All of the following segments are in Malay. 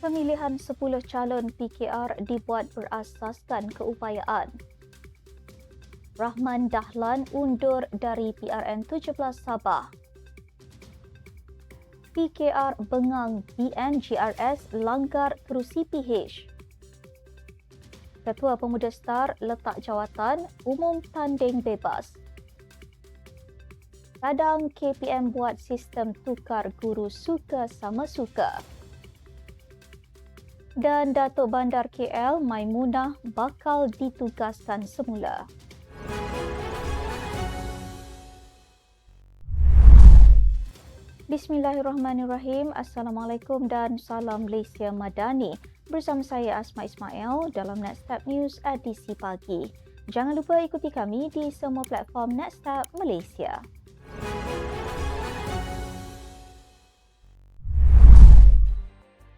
Pemilihan 10 calon PKR dibuat berasaskan keupayaan. Rahman Dahlan undur dari PRN 17 Sabah. PKR Bengang BNGRS langgar kerusi PH. Ketua Pemuda Star letak jawatan umum tanding bebas. Kadang KPM buat sistem tukar guru suka sama suka dan Datuk Bandar KL Maimunah bakal ditugaskan semula. Bismillahirrahmanirrahim. Assalamualaikum dan salam Malaysia Madani. Bersama saya Asma Ismail dalam Netstab News edisi pagi. Jangan lupa ikuti kami di semua platform Netstab Malaysia.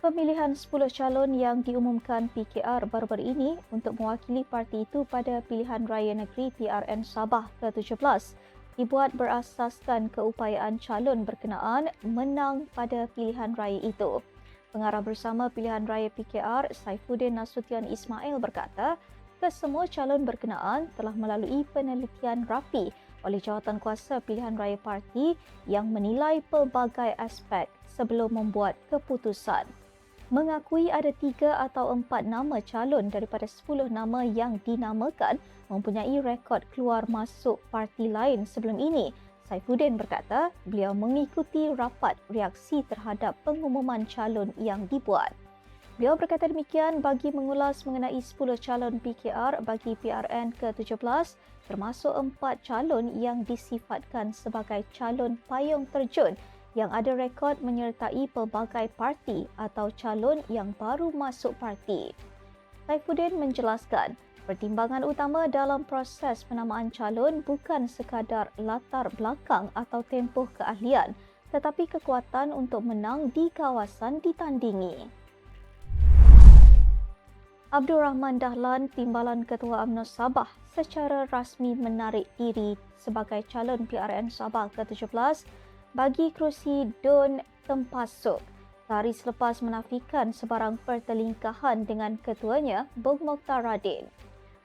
Pemilihan 10 calon yang diumumkan PKR baru-baru ini untuk mewakili parti itu pada pilihan raya negeri PRN Sabah ke-17 dibuat berasaskan keupayaan calon berkenaan menang pada pilihan raya itu. Pengarah bersama pilihan raya PKR Saifuddin Nasution Ismail berkata, kesemua calon berkenaan telah melalui penelitian rapi oleh jawatan kuasa pilihan raya parti yang menilai pelbagai aspek sebelum membuat keputusan mengakui ada tiga atau empat nama calon daripada sepuluh nama yang dinamakan mempunyai rekod keluar masuk parti lain sebelum ini. Saifuddin berkata beliau mengikuti rapat reaksi terhadap pengumuman calon yang dibuat. Beliau berkata demikian bagi mengulas mengenai 10 calon PKR bagi PRN ke-17 termasuk empat calon yang disifatkan sebagai calon payung terjun yang ada rekod menyertai pelbagai parti atau calon yang baru masuk parti. Saifuddin menjelaskan, pertimbangan utama dalam proses penamaan calon bukan sekadar latar belakang atau tempoh keahlian, tetapi kekuatan untuk menang di kawasan ditandingi. Abdul Rahman Dahlan, Timbalan Ketua UMNO Sabah, secara rasmi menarik diri sebagai calon PRN Sabah ke-17 bagi kerusi Don Tempasuk sehari selepas menafikan sebarang pertelingkahan dengan ketuanya, Bung Mokhtar Radin.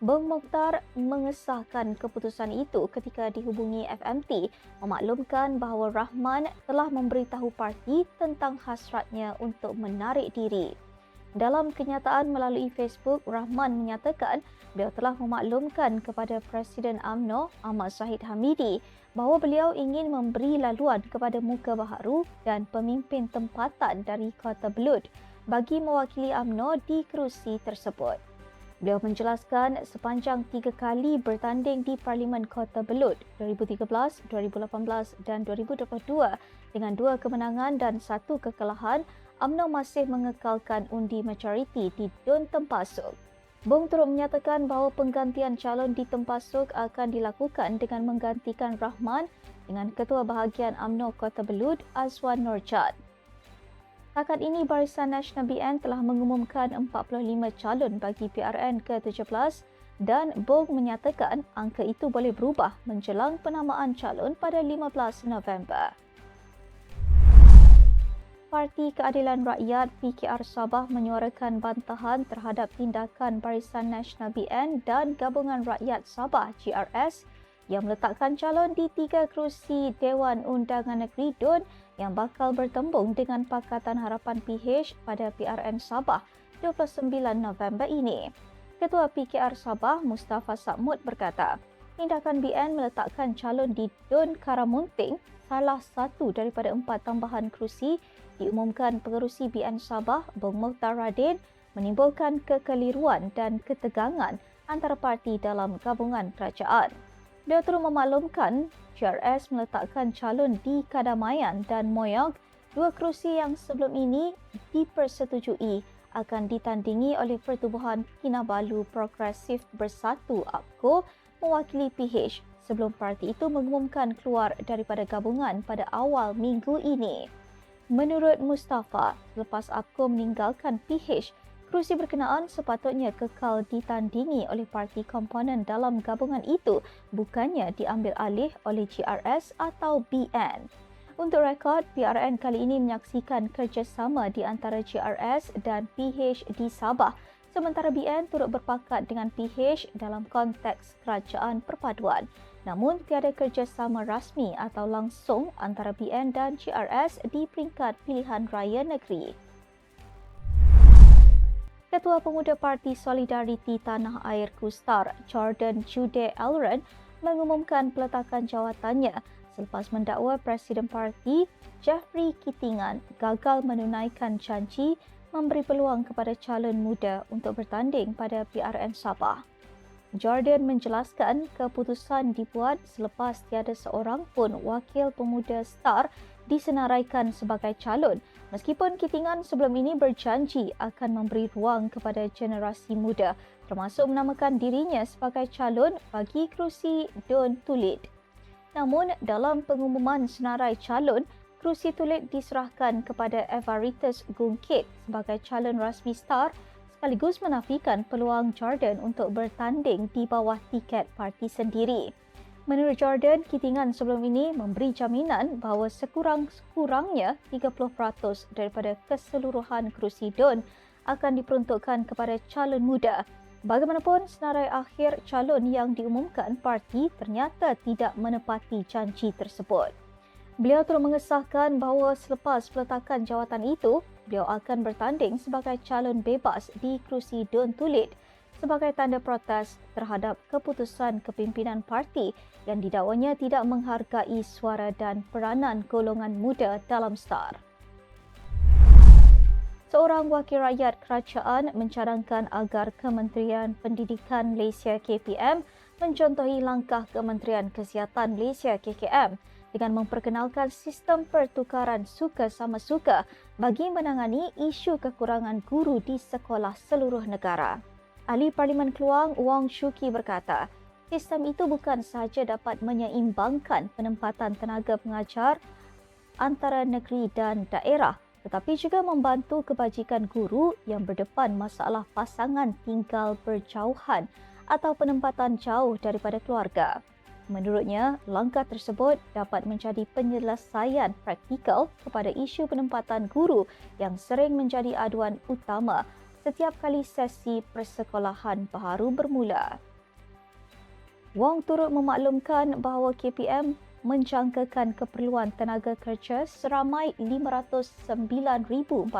Bung Mokhtar mengesahkan keputusan itu ketika dihubungi FMT memaklumkan bahawa Rahman telah memberitahu parti tentang hasratnya untuk menarik diri. Dalam kenyataan melalui Facebook, Rahman menyatakan beliau telah memaklumkan kepada Presiden AMNO Ahmad Zahid Hamidi bahawa beliau ingin memberi laluan kepada muka baharu dan pemimpin tempatan dari Kota Belud bagi mewakili AMNO di kerusi tersebut. Beliau menjelaskan sepanjang tiga kali bertanding di Parlimen Kota Belud 2013, 2018 dan 2022 dengan dua kemenangan dan satu kekalahan, AMNO masih mengekalkan undi majoriti di Dun Tempasuk. Bong turut menyatakan bahawa penggantian calon di Tempasuk akan dilakukan dengan menggantikan Rahman dengan Ketua Bahagian AMNO Kota Belud, Azwan Nurjad. Takat ini, Barisan Nasional BN telah mengumumkan 45 calon bagi PRN ke-17 dan Bong menyatakan angka itu boleh berubah menjelang penamaan calon pada 15 November. Parti Keadilan Rakyat PKR Sabah menyuarakan bantahan terhadap tindakan Barisan Nasional BN dan Gabungan Rakyat Sabah GRS yang meletakkan calon di tiga kerusi Dewan Undangan Negeri DUN yang bakal bertembung dengan Pakatan Harapan PH pada PRN Sabah 29 November ini. Ketua PKR Sabah Mustafa Sakmud berkata, tindakan BN meletakkan calon di DUN Karamunting salah satu daripada empat tambahan kerusi diumumkan pengerusi BN Sabah Bung Radin menimbulkan kekeliruan dan ketegangan antara parti dalam gabungan kerajaan. Dia turut memaklumkan GRS meletakkan calon di Kadamayan dan Moyog, dua kerusi yang sebelum ini dipersetujui akan ditandingi oleh Pertubuhan Kinabalu Progresif Bersatu APCO mewakili PH sebelum parti itu mengumumkan keluar daripada gabungan pada awal minggu ini. Menurut Mustafa, lepas APCO meninggalkan PH, kerusi berkenaan sepatutnya kekal ditandingi oleh parti komponen dalam gabungan itu bukannya diambil alih oleh GRS atau BN. Untuk rekod, PRN kali ini menyaksikan kerjasama di antara GRS dan PH di Sabah sementara BN turut berpakat dengan PH dalam konteks kerajaan perpaduan. Namun, tiada kerjasama rasmi atau langsung antara BN dan GRS di peringkat pilihan raya negeri. Ketua Pemuda Parti Solidariti Tanah Air Kustar, Jordan Jude Alren, mengumumkan peletakan jawatannya selepas mendakwa Presiden Parti Jeffrey Kitingan gagal menunaikan janji memberi peluang kepada calon muda untuk bertanding pada PRN Sabah. Jordan menjelaskan keputusan dibuat selepas tiada seorang pun wakil pemuda star disenaraikan sebagai calon meskipun Kitingan sebelum ini berjanji akan memberi ruang kepada generasi muda termasuk menamakan dirinya sebagai calon bagi kerusi Don Tulid. Namun, dalam pengumuman senarai calon, kerusi tulit diserahkan kepada Evaritus Gungkit sebagai calon rasmi star sekaligus menafikan peluang Jordan untuk bertanding di bawah tiket parti sendiri. Menurut Jordan, Kitingan sebelum ini memberi jaminan bahawa sekurang-kurangnya 30% daripada keseluruhan kerusi DUN akan diperuntukkan kepada calon muda Bagaimanapun, senarai akhir calon yang diumumkan parti ternyata tidak menepati janji tersebut. Beliau turut mengesahkan bahawa selepas peletakan jawatan itu, beliau akan bertanding sebagai calon bebas di kerusi Dun Tulit sebagai tanda protes terhadap keputusan kepimpinan parti yang didakwanya tidak menghargai suara dan peranan golongan muda dalam STAR. Seorang wakil rakyat kerajaan mencadangkan agar Kementerian Pendidikan Malaysia KPM mencontohi langkah Kementerian Kesihatan Malaysia KKM dengan memperkenalkan sistem pertukaran suka sama suka bagi menangani isu kekurangan guru di sekolah seluruh negara. Ahli Parlimen Keluang Wong Shuki berkata, sistem itu bukan sahaja dapat menyeimbangkan penempatan tenaga pengajar antara negeri dan daerah tetapi juga membantu kebajikan guru yang berdepan masalah pasangan tinggal berjauhan atau penempatan jauh daripada keluarga. Menurutnya, langkah tersebut dapat menjadi penyelesaian praktikal kepada isu penempatan guru yang sering menjadi aduan utama setiap kali sesi persekolahan baru bermula. Wong turut memaklumkan bahawa KPM menjangkakan keperluan tenaga kerja seramai 509,451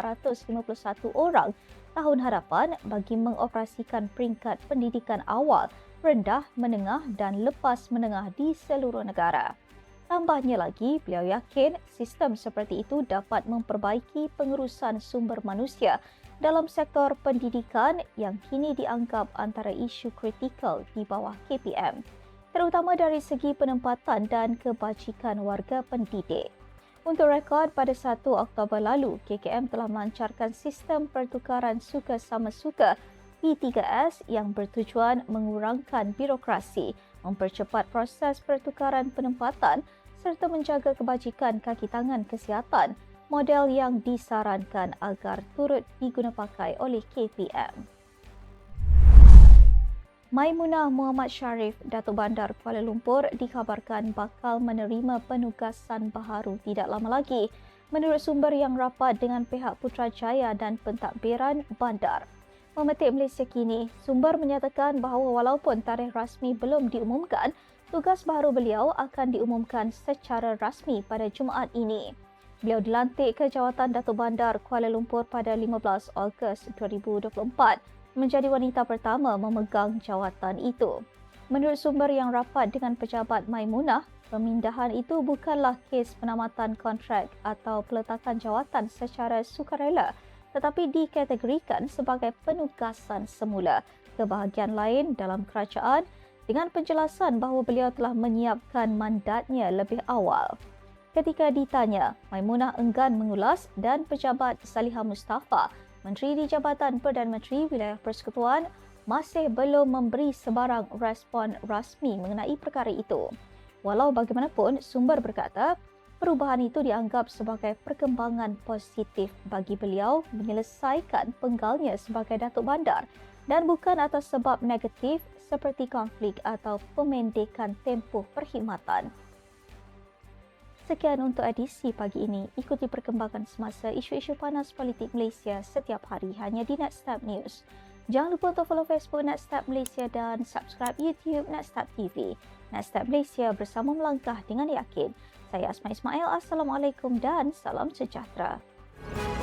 orang tahun hadapan bagi mengoperasikan peringkat pendidikan awal, rendah, menengah dan lepas menengah di seluruh negara. Tambahnya lagi, beliau yakin sistem seperti itu dapat memperbaiki pengurusan sumber manusia dalam sektor pendidikan yang kini dianggap antara isu kritikal di bawah KPM terutama dari segi penempatan dan kebajikan warga pendidik. Untuk rekod, pada 1 Oktober lalu, KKM telah melancarkan sistem pertukaran suka sama suka P3S yang bertujuan mengurangkan birokrasi, mempercepat proses pertukaran penempatan serta menjaga kebajikan kaki tangan kesihatan, model yang disarankan agar turut digunapakai oleh KPM. Maimunah Muhammad Sharif, Datuk Bandar Kuala Lumpur dikabarkan bakal menerima penugasan baharu tidak lama lagi menurut sumber yang rapat dengan pihak Putrajaya dan pentadbiran bandar. Memetik Malaysia kini, sumber menyatakan bahawa walaupun tarikh rasmi belum diumumkan, tugas baharu beliau akan diumumkan secara rasmi pada Jumaat ini. Beliau dilantik ke jawatan Datuk Bandar Kuala Lumpur pada 15 Ogos 2024 menjadi wanita pertama memegang jawatan itu. Menurut sumber yang rapat dengan pejabat Maimunah, pemindahan itu bukanlah kes penamatan kontrak atau peletakan jawatan secara sukarela tetapi dikategorikan sebagai penugasan semula ke bahagian lain dalam kerajaan dengan penjelasan bahawa beliau telah menyiapkan mandatnya lebih awal. Ketika ditanya, Maimunah enggan mengulas dan pejabat Salihah Mustafa Menteri di Jabatan Perdana Menteri Wilayah Persekutuan masih belum memberi sebarang respon rasmi mengenai perkara itu. Walau bagaimanapun, sumber berkata Perubahan itu dianggap sebagai perkembangan positif bagi beliau menyelesaikan penggalnya sebagai Datuk Bandar dan bukan atas sebab negatif seperti konflik atau pemendekan tempoh perkhidmatan. Sekian untuk edisi pagi ini. Ikuti perkembangan semasa isu-isu panas politik Malaysia setiap hari hanya di NetStep News. Jangan lupa untuk follow Facebook NetStep Malaysia dan subscribe YouTube NetStep TV. Next Step Malaysia bersama melangkah dengan yakin. Saya Asma Ismail, Assalamualaikum dan salam sejahtera. Thank you